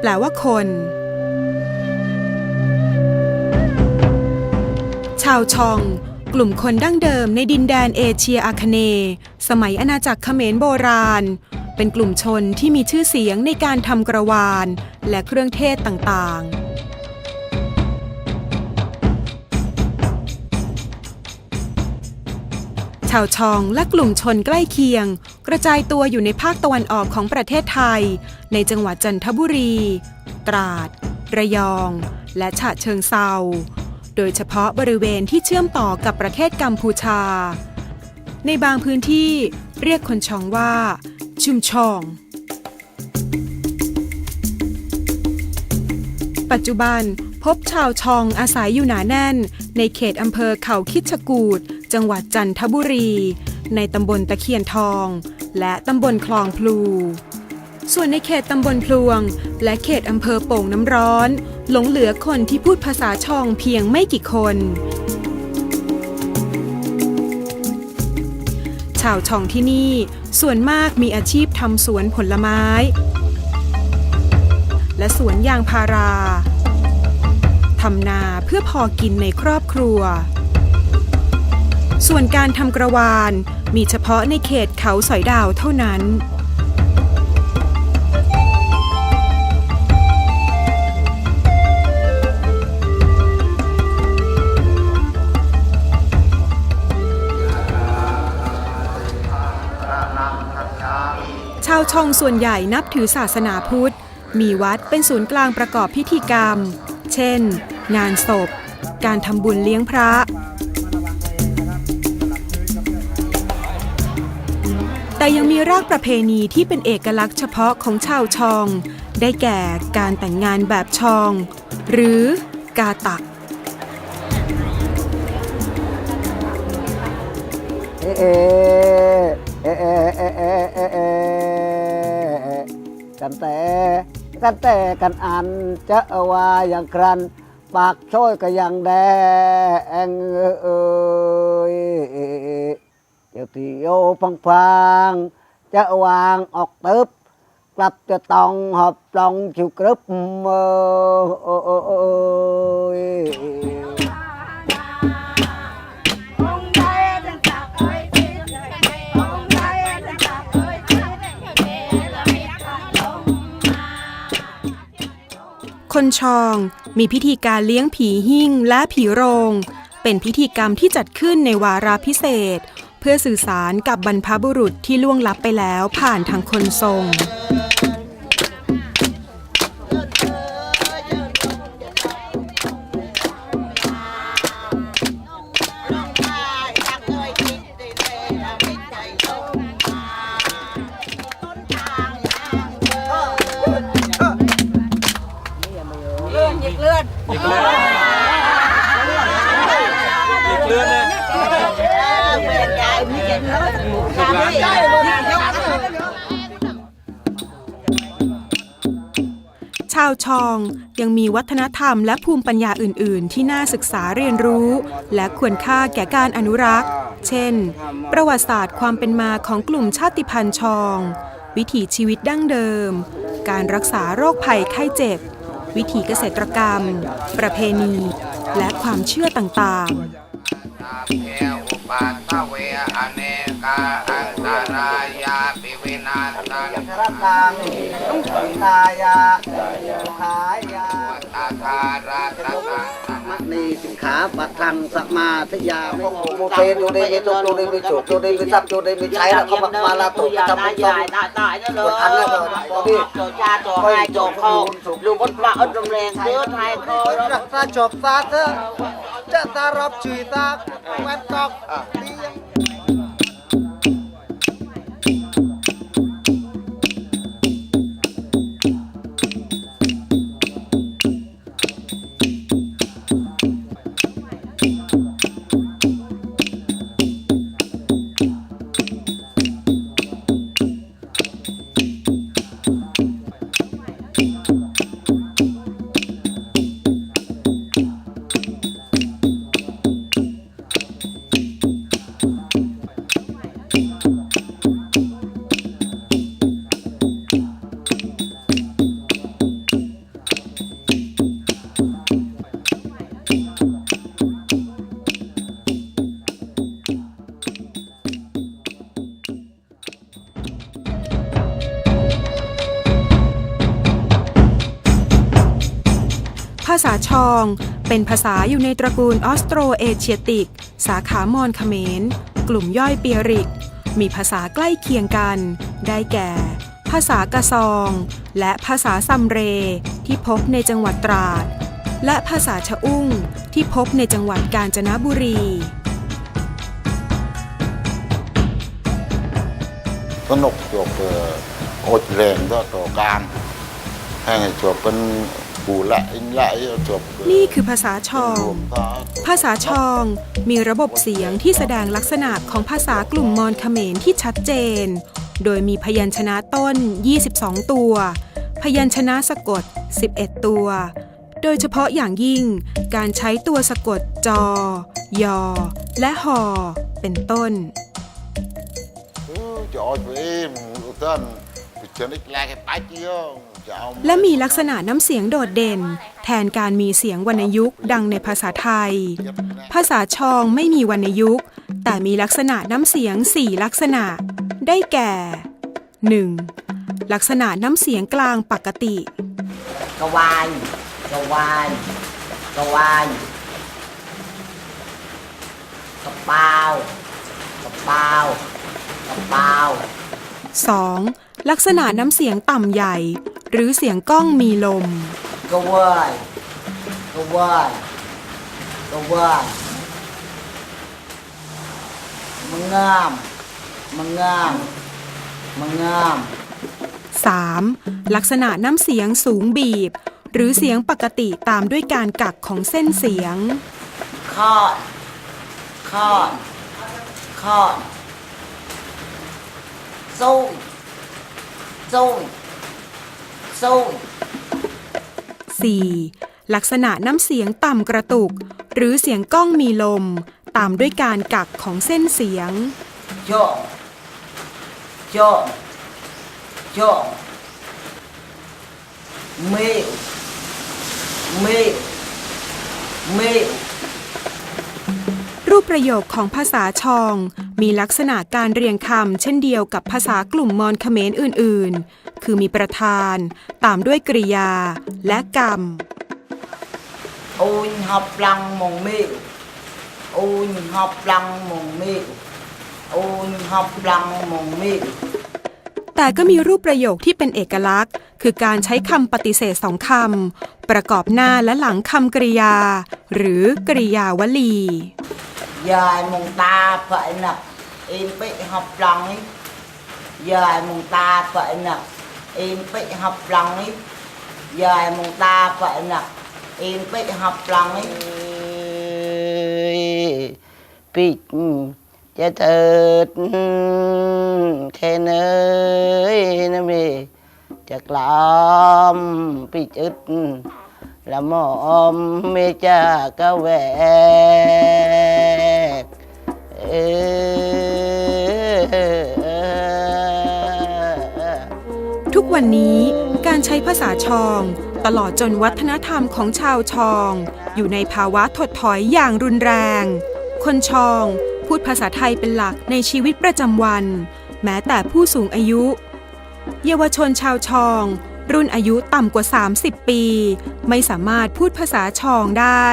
แปลว่าคน ชาวชอง กลุ่มคนดั้งเดิมในดินแดนเอเชียอาคเนย์สมัยอาณาจักรเขมรโบราณ เป็นกลุ่มชนที่มีชื่อเสียงในการทำกระวาน และเครื่องเทศต่างๆชาวชองและกลุ่มชนใกล้เคียง กระจายตัวอยู่ในภาคตะวันออกของประเทศไทย ในจังหวัดจันทบุรี ตราด ระยอง และฉะเชิงเซา โดยเฉพาะบริเวณที่เชื่อมต่อกับประเทศกัมพูชา ในบางพื้นที่เรียกคนชองว่า ชุมชอง ปัจจุบันพบชาวชองอาศัยอยู่หนาแน่น ในเขตอำเภอเขาคิดชกูดจังหวัดจันทบุรี ในตำบลตะเคียนทอง และตำบลคลองพลู ส่วนในเขตตำบลพลวง และเขตอำเภอโป่งน้ำร้อน หลงเหลือคนที่พูดภาษาชองเพียงไม่กี่คน ชาวชองที่นี่ส่วนมากมีอาชีพทำสวนผลไม้ และสวนยางพาราทำนาเพื่อพอกินในครอบครัว ส่วนการทำกระวาน มีเฉพาะในเขตเขาสอยดาวเท่านั้น ชาวชองส่วนใหญ่นับถือศาสนาพุทธ มีวัดเป็นศูนย์กลางประกอบพิธีกรรม เช่น งานศพ การทำบุญเลี้ยงพระ แต่ยังมีรากประเพณีที่เป็นเอกลักษณ์เฉพาะของชาวชอง ได้แก่การแต่งงานแบบชอง หรือกาตักเอเอเอเอเอเอเอเอกันแต่กันแต่กันอันจะว่าอย่างครัน ปากช่วยก็ยังแดงเอ้ย เจ้าที่โยพังพังจะวางออกตึบกลับจะต้องหอบลองชิวกรึบเออคนชองมีพิธีการเลี้ยงผีหิ้งและผีโรง เป็นพิธีกรรมที่จัดขึ้นในวาระพิเศษ พื่อสื่อสารกับบรรพบุรุษที่ล่วงลับไปแล้วผ่านทางคนทรง ชาวชองยังมีวัฒนธรรมและภูมิปัญญาอื่น ๆ ที่น่าศึกษาเรียนรู้ และควรค่าแก่การอนุรักษ์ เช่น ประวัติศาสตร์ความเป็นมาของกลุ่มชาติพันธุ์ชอง วิถีชีวิตดั้งเดิม การรักษาโรคภัยไข้เจ็บ วิถีเกษตรกรรม ประเพณี และความเชื่อต่าง ๆ นรัตังตายาขายาตาคาราตตังมณีสิกขาปัทังสมาธิยาโมเตโยเดมิตุโยเดมิจุโยเดมิทัพโยเดมิใช้แล้วเขามามาลาตุกทำบุญทำตายตายนั่นเลยดอันแล้วก็พี่โจชาโจให้โจคอลูกบดปลาอดรมแรงเสื้อไทยคอแล้วถ้าจบซาเถอจะตารับจุยตาแวนกอกเลี้ยงาษาชอง เป็นภาษาอยู่ในตระกูลออสโตรเอเชียติก สาขามอญเขมร กลุ่มย่อยเปียริก มีภาษาใกล้เคียงกัน ได้แก่ ภาษากะซอง และภาษาซัมเร ที่พบในจังหวัดตราด และภาษาชะอุ้ง ที่พบในจังหวัดกาญจนบุรีสนุกจบเอ่อโอดแรงก็ต่อการให้จบเป็น ปูละอินละจบนี่คือภาษาชองรวมก็ภาษาชองมีระบบเสียงที่แสดงลักษณะของภาษากลุ่มมอญเขมรที่ชัดเจน โดยมีพยัญชนะต้น 22 ตัว พยัญชนะสะกด 11 ตัว โดยเฉพาะอย่างยิ่งการใช้ตัวสะกดจอ ยอ และหอ เป็นต้นเออจะเอาไปเองอุตันไปเจอนิดแรกให้ไปเจียวจะเอา และมีลักษณะน้ำเสียงโดดเด่น แทนการมีเสียงวรรณยุกต์ดังในภาษาไทย ภาษาชองไม่มีวรรณยุกต์แต่มีลักษณะน้ำเสียง4ลักษณะ ได้แก่ 1. ลักษณะน้ำเสียงกลางปกติกวายกวายกวายกระเป๋ากระเป๋ากระเป๋า 2. ลักษณะน้ำเสียงต่ำใหญ่ หรือเสียงก้องมีลม กระเวยกระเวยกระเวยมันงามมันงามมันงาม 3. ลักษณะน้ำเสียงสูงบีบ หรือเสียงปกติตามด้วยการกักของเส้นเสียง คอนคอนคอนสู้สู้ สู้ 4. ลักษณะน้ำเสียงต่ำกระตุก หรือเสียงก้องมีลม ตามด้วยการกักของเส้นเสียงโจโจโจมิวมิวมิวรูปประโยคของภาษาชอง มีลักษณะการเรียงคำเช่นเดียวกับภาษากลุ่มมอญเขมรอื่น ๆ คือมีประธาน ตามด้วยกริยา และกรรม Ôi học lăng mộng miêu Ôi học lăng mộng miêu Ôi học แต่ก็มีรูปประโยคที่เป็นเอกลักษณ์ คือการใช้คำปฏิเสธสองคำ ประกอบหน้าและหลังคำกริยา หรือกริยาวลี Dài mộng เผ phải nập Em bị học lăng Dài mộng ta phải nập em bị học lòng ấy. Giờ mong ta vậy nè. Em bị học lòng ấy. Bị chết thật khen ơi, nó bị chặt lắm bị chết là mồm mê cha cao vẹt วันนี้การใช้ภาษาชอง ตลอดจนวัฒนธรรมของชาวชอง อยู่ในภาวะถดถอยอย่างรุนแรง คนชอง พูดภาษาไทยเป็นหลักในชีวิตประจำวัน แม้แต่ผู้สูงอายุ เยาวชนชาวชอง รุ่นอายุต่ำกว่า 30 ปี ไม่สามารถพูดภาษาชองได้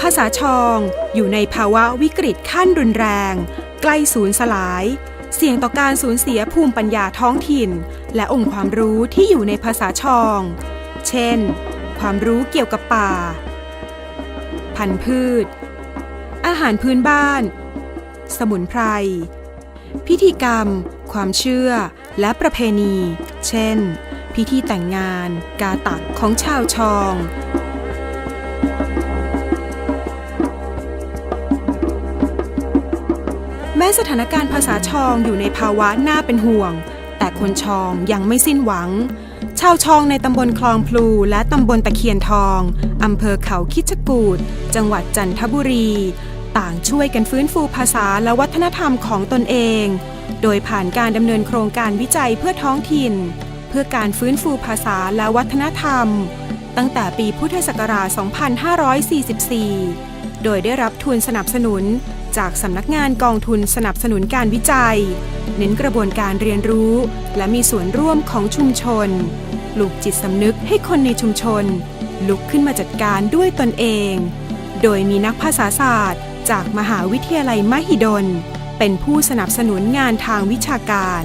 ภาษาชองอยู่ในภาวะวิกฤตขั้นรุนแรง ใกล้สูญสลาย เสี่ยงต่อการสูญเสียภูมิปัญญาท้องถิ่น และองค์ความรู้ที่อยู่ในภาษาชอง เช่น ความรู้เกี่ยวกับป่า พันธุ์พืช อาหารพื้นบ้าน สมุนไพร พิธีกรรม ความเชื่อ และประเพณี เช่น พิธีแต่งงาน กาตักของชาวชองแม้สถานการณ์ภาษาชองอยู่ในภาวะน่าเป็นห่วง แต่คนชองยังไม่สิ้นหวัง ชาวชองในตำบลคลองพลูและตำบลตะเคียนทองอำเภอเขาคิดจกูดจังหวัดจันทบุรี ต่างช่วยกันฟื้นฟูภาษาและวัฒนธรรมของตนเอง โดยผ่านการดำเนินโครงการวิจัยเพื่อท้องถิ่น เพื่อการฟื้นฟูภาษาและวัฒนธรรม ตั้งแต่ปีพุทธศักราช 2544 โดยได้รับทุนสนับสนุน จากสำนักงานกองทุนสนับสนุนการวิจัย เน้นกระบวนการเรียนรู้ และมีส่วนร่วมของชุมชนปลูกจิตสำนึกให้คนในชุมชน ลุกขึ้นมาจัดการด้วยตนเอง โดยมีนักภาษาศาสตร์ จากมหาวิทยาลัยมหิดล เป็นผู้สนับสนุนงานทางวิชาการ